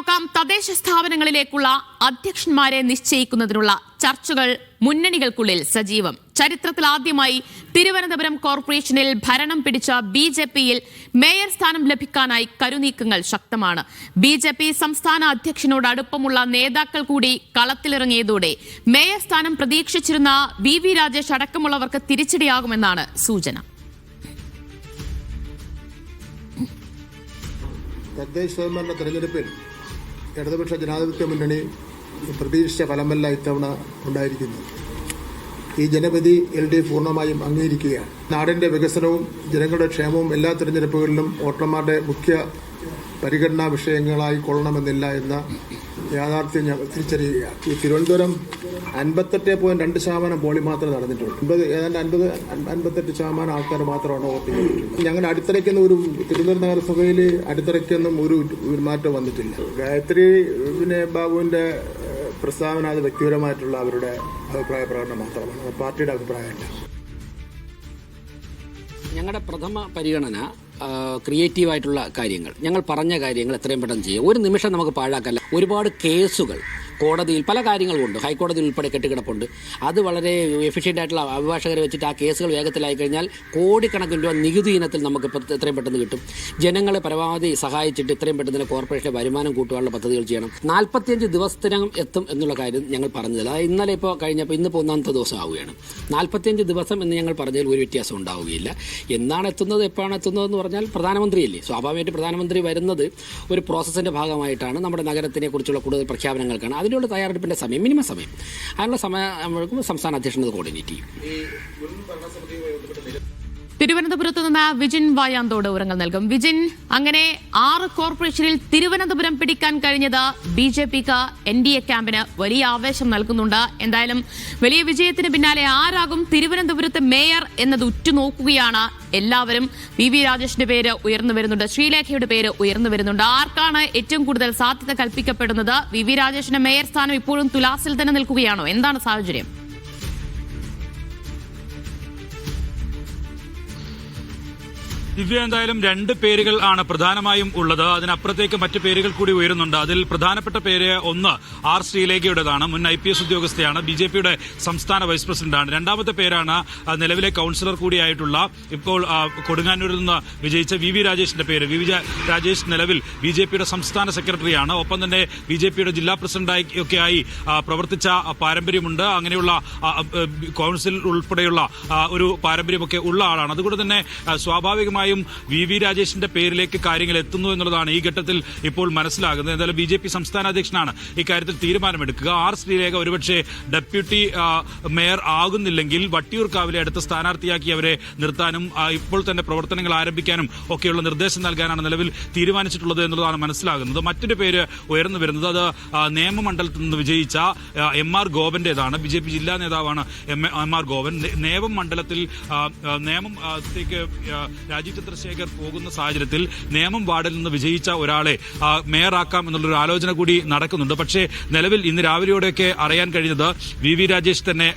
നോക്കാം തദ്ദേശ സ്ഥാപനങ്ങളിലേക്കുള്ള അധ്യക്ഷന്മാരെ നിശ്ചയിക്കുന്നതിനുള്ള ചർച്ചകൾ മുന്നണികൾക്കുള്ളിൽ സജീവം. ചരിത്രത്തിൽ ആദ്യമായി തിരുവനന്തപുരം കോർപ്പറേഷനിൽ ഭരണം പിടിച്ച ബി ജെ പിയിൽ മേയർ സ്ഥാനം ലഭിക്കാനായി കരുനീക്കങ്ങൾ ശക്തമാണ്. ബി ജെ പി സംസ്ഥാന അധ്യക്ഷനോട് അടുപ്പമുള്ള നേതാക്കൾ കൂടി കളത്തിലിറങ്ങിയതോടെ മേയർ സ്ഥാനം പ്രതീക്ഷിച്ചിരുന്ന വി വി രാജേഷ് അടക്കമുള്ളവർക്ക് തിരിച്ചടിയാകുമെന്നാണ് സൂചന. തദ്ദേശ സ്വയംഭരണ തെരഞ്ഞെടുപ്പിൽ ഇടതുപക്ഷ ജനാധിപത്യ മുന്നണി പ്രതീക്ഷിച്ച ഫലമല്ല ഇത്തവണ ഉണ്ടായിരിക്കുന്നത്. ഈ ജനവിധി എൽ ഡി എഫ് പൂർണമായും അംഗീകരിക്കുകയാണ്. നാടിന്റെ വികസനവും ജനങ്ങളുടെ ക്ഷേമവും എല്ലാ തിരഞ്ഞെടുപ്പുകളിലും വോട്ടർമാരുടെ മുഖ്യ പരിഗണനാ വിഷയങ്ങളായി കൊള്ളണമെന്നില്ല എന്ന യാഥാർത്ഥ്യം തിരിച്ചറിയുക. ഈ തിരുവനന്തപുരം അൻപത്തെട്ട് പോയിന്റ് രണ്ട് ശതമാനം പോളിംഗ് മാത്രമേ നടന്നിട്ടുള്ളൂ. അൻപത് ഏതാണ്ട് അൻപത് അൻപത്തെട്ട് ശതമാനം ആൾക്കാർ മാത്രമാണ് വോട്ട് ചെയ്യുന്നത് ഞങ്ങളുടെ അടുത്തിടയ്ക്കൊന്നും ഒരു തിരുവനന്തപുരം നഗരസഭയിൽ അടിത്തറയ്ക്കൊന്നും ഒരു മാറ്റം വന്നിട്ടില്ല. ഗായത്രി പിന്നെ ബാബുവിന്റെ പ്രസ്താവന അത് വ്യക്തിപരമായിട്ടുള്ള അവരുടെ അഭിപ്രായ പ്രകടനം മാത്രമാണ്. പാർട്ടിയുടെ അഭിപ്രായമല്ല. ഞങ്ങളുടെ പ്രഥമ പരിഗണന ക്രിയേറ്റീവായിട്ടുള്ള കാര്യങ്ങൾ. ഞങ്ങൾ പറഞ്ഞ കാര്യങ്ങൾ എത്രയും പെട്ടെന്ന് ചെയ്യുക ഒരു നിമിഷം നമുക്ക് പാഴാക്കല്ല. ഒരുപാട് കേസുകൾ കോടതിയിൽ പല കാര്യങ്ങളുമുണ്ട്. ഹൈക്കോടതിയിൽ ഉൾപ്പെടെ കെട്ടിക്കിടപ്പുണ്ട്. അത് വളരെ എഫിഷ്യന്റ് ആയിട്ടുള്ള അഭിഭാഷകരെ വെച്ചിട്ട് ആ കേസുകൾ വേഗത്തിലായി കഴിഞ്ഞാൽ കോടിക്കണക്കിന് രൂപ നികുതി ഇനത്തിൽ നമുക്ക് എത്രയും പെട്ടെന്ന് കിട്ടും. ജനങ്ങളെ പരമാവധി സഹായിച്ചിട്ട് ഇത്രയും പെട്ടെന്ന് തന്നെ കോർപ്പറേഷന്റെ വരുമാനം കൂട്ടുവാനുള്ള പദ്ധതികൾ ചെയ്യണം. നാൽപ്പത്തിയഞ്ച് ദിവസത്തിനകം എത്തും എന്നുള്ള കാര്യം ഞങ്ങൾ പറഞ്ഞത്. അതായത് ഇന്നലെ ഇപ്പോൾ കഴിഞ്ഞപ്പോൾ ഇന്നിപ്പോൾ ഒന്നാമത്തെ ദിവസം ആവുകയാണ്. നാൽപ്പത്തിയഞ്ച് ദിവസം എന്ന് ഞങ്ങൾ പറഞ്ഞതിൽ ഒരു വ്യത്യാസം ഉണ്ടാവുകയില്ല. എന്നാണ് എത്തുന്നത് എപ്പോഴാണ് എത്തുന്നത് എന്ന് പറഞ്ഞാൽ പ്രധാനമന്ത്രിയല്ലേ. സ്വാഭാവികമായിട്ട് പ്രധാനമന്ത്രി വരുന്നത് ഒരു പ്രോസസ്സിന്റെ ഭാഗമായിട്ടാണ് നമ്മുടെ നഗരത്തിനെ കുറിച്ചുള്ള കൂടുതൽ പ്രഖ്യാപനങ്ങൾക്കാണ്. അതിനുള്ള തയ്യാറെടുപ്പിന്റെ സമയം മിനിമം സമയം. അതിനുള്ള സമയം സംസ്ഥാന അധ്യക്ഷൻ അത് കോർഡിനേറ്റ് ചെയ്യും. തിരുവനന്തപുരത്ത് നിന്ന് വിജിൻ വായാന്തോട് ഉറങ്ങൾ നൽകും. വിജിൻ അങ്ങനെ ആറ് കോർപ്പറേഷനിൽ തിരുവനന്തപുരം പിടിക്കാൻ കഴിഞ്ഞത് ബി ജെ പിക്ക് എൻ ഡി എ ക്യാമ്പിന് വലിയ ആവേശം നൽകുന്നുണ്ട്. എന്തായാലും വലിയ വിജയത്തിന് പിന്നാലെ ആരാകും തിരുവനന്തപുരത്ത് മേയർ എന്നത് ഉറ്റുനോക്കുകയാണ് എല്ലാവരും. വി വി രാജേഷിന്റെ പേര് ഉയർന്നു വരുന്നുണ്ട്. ശ്രീലേഖയുടെ പേര് ഉയർന്നു വരുന്നുണ്ട്. ആർക്കാണ് ഏറ്റവും കൂടുതൽ സാധ്യത കൽപ്പിക്കപ്പെടുന്നത്? വി വി രാജേഷിന്റെ മേയർ സ്ഥാനം ഇപ്പോഴും തുലാസിൽ തന്നെ നിൽക്കുകയാണോ? എന്താണ് സാഹചര്യം? ദിവ്യ എന്തായാലും രണ്ട് പേരുകൾ ആണ് പ്രധാനമായും ഉള്ളത്. അതിനപ്പുറത്തേക്ക് മറ്റു പേരുകൾ കൂടി ഉയരുന്നുണ്ട്. അതിൽ പ്രധാനപ്പെട്ട പേര് ഒന്ന് ആർ ശ്രീലേഖയുടേതാണ് മുൻ ഐ പി എസ് ഉദ്യോഗസ്ഥയാണ്. ബി ജെ പിയുടെ സംസ്ഥാന വൈസ് പ്രസിഡന്റാണ്. രണ്ടാമത്തെ പേരാണ് നിലവിലെ കൌൺസിലർ കൂടിയായിട്ടുള്ള ഇപ്പോൾ കൊടുങ്ങാനൂരിൽ നിന്ന് വിജയിച്ച വി വി രാജേഷിന്റെ പേര്. വി വി രാജേഷ് നിലവിൽ ബി ജെ പിയുടെ സംസ്ഥാന സെക്രട്ടറിയാണ്. ഒപ്പം തന്നെ ബി ജെ പിയുടെ ജില്ലാ പ്രസിഡന്റായി ഒക്കെ ആയി പ്രവർത്തിച്ച പാരമ്പര്യമുണ്ട്. അങ്ങനെയുള്ള കൗൺസിൽ ഉൾപ്പെടെയുള്ള ഒരു പാരമ്പര്യമൊക്കെ ഉള്ള ആളാണ്. അതുകൊണ്ട് തന്നെ ആ, സ്വാഭാവികമായും വി വി രാജേഷിന്റെ പേരിലേക്ക് കാര്യങ്ങൾ എത്തുന്നു എന്നുള്ളതാണ് ഈ ഘട്ടത്തിൽ ഇപ്പോൾ മനസ്സിലാകുന്നത്. എന്തായാലും ബി ജെ പി സംസ്ഥാന അധ്യക്ഷനാണ്. ഇക്കാര്യത്തിൽ തീരുമാനമെടുക്കുക. ആർ ശ്രീരേഖ ഒരുപക്ഷെ ഡെപ്യൂട്ടി മേയർ ആകുന്നില്ലെങ്കിൽ വട്ടിയൂർക്കാവിലെ അടുത്ത സ്ഥാനാർത്ഥിയാക്കി അവരെ നിർത്താനും ഇപ്പോൾ തന്നെ പ്രവർത്തനങ്ങൾ ആരംഭിക്കാനും ഒക്കെയുള്ള നിർദ്ദേശം നൽകാനാണ് നിലവിൽ തീരുമാനിച്ചിട്ടുള്ളത് എന്നുള്ളതാണ് മനസ്സിലാകുന്നത്. മറ്റൊരു പേര് ഉയർന്നു വരുന്നത് അത് ആ, നിയമമണ്ഡലത്തിൽ നിന്ന് വിജയിച്ച എം ആർ ഗോപന്റേതാണ്. ബി ജെ പി ജില്ലാ നേതാവാണ് എം ആർ ഗോപൻ. നേ- നേമം മണ്ഡലത്തിൽ ആ, ആ, നേമം ആ, ത്തേക്ക് ആ, രാജീവ് ചന്ദ്രശേഖർ പോകുന്ന സാഹചര്യത്തിൽ നേമം വാർഡിൽ നിന്ന് വിജയിച്ച ഒരാളെ മേയറാക്കാം എന്നുള്ളൊരു ആലോചന കൂടി നടക്കുന്നുണ്ട്. പക്ഷേ നിലവിൽ ഇന്ന് രാവിലെയോടെയൊക്കെ അറിയാൻ കഴിഞ്ഞത് വി വി രാജേഷ് തന്നെ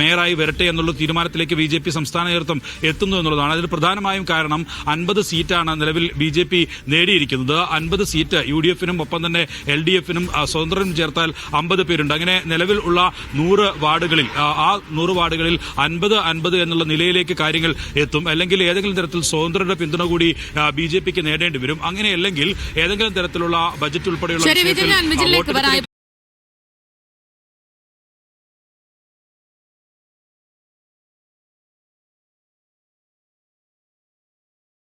മേയറായി വരട്ടെ എന്നുള്ള തീരുമാനത്തിലേക്ക് ബി ജെ പി സംസ്ഥാന നേതൃത്വം എത്തുന്നു എന്നുള്ളതാണ്. അതിന് പ്രധാനമായും കാരണം അൻപത് സീറ്റാണ് നിലവിൽ ബി ജെ പി നേടിയിരിക്കുന്നത്. അൻപത് സീറ്റ് യു ഡി എഫിനും ഒപ്പം തന്നെ എൽ ഡി എഫിനും സ്വതന്ത്രനും ചേർത്താൽ അമ്പത് പേരുണ്ട്. അങ്ങനെ നിലവിൽ ഉള്ള നൂറ് വാർഡുകളിൽ ആ നൂറ് വാർഡുകളിൽ അൻപത് അൻപത് എന്നുള്ള നിലയിലേക്ക് കാര്യങ്ങൾ എത്തും. അല്ലെങ്കിൽ ഏതെങ്കിലും തരത്തിൽ സ്വതന്ത്രരുടെ പിന്തുണ കൂടി ബി ജെ പിക്ക് നേടേണ്ടി വരും. അങ്ങനെയല്ലെങ്കിൽ ഏതെങ്കിലും തരത്തിലുള്ള ബജറ്റ് ഉൾപ്പെടെയുള്ള